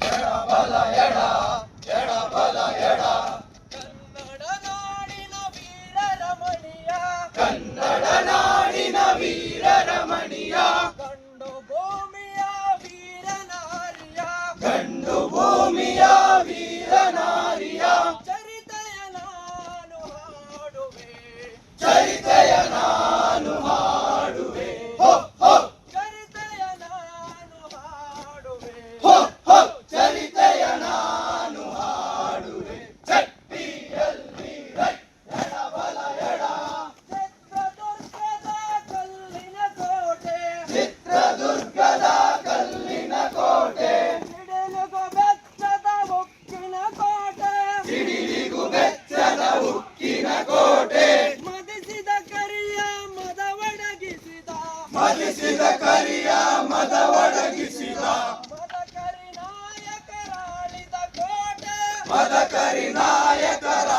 ಎಡ ಬಲ ಎಡ ಮದಿಸಿದ ಕರಿಯ ಮದ ಒಡಗಿಸಿದ. ಮದಕರಿ ನಾಯಕರಾಳಿದ ಕೋಟೆ. ಮದಕರಿ ನಾಯಕರ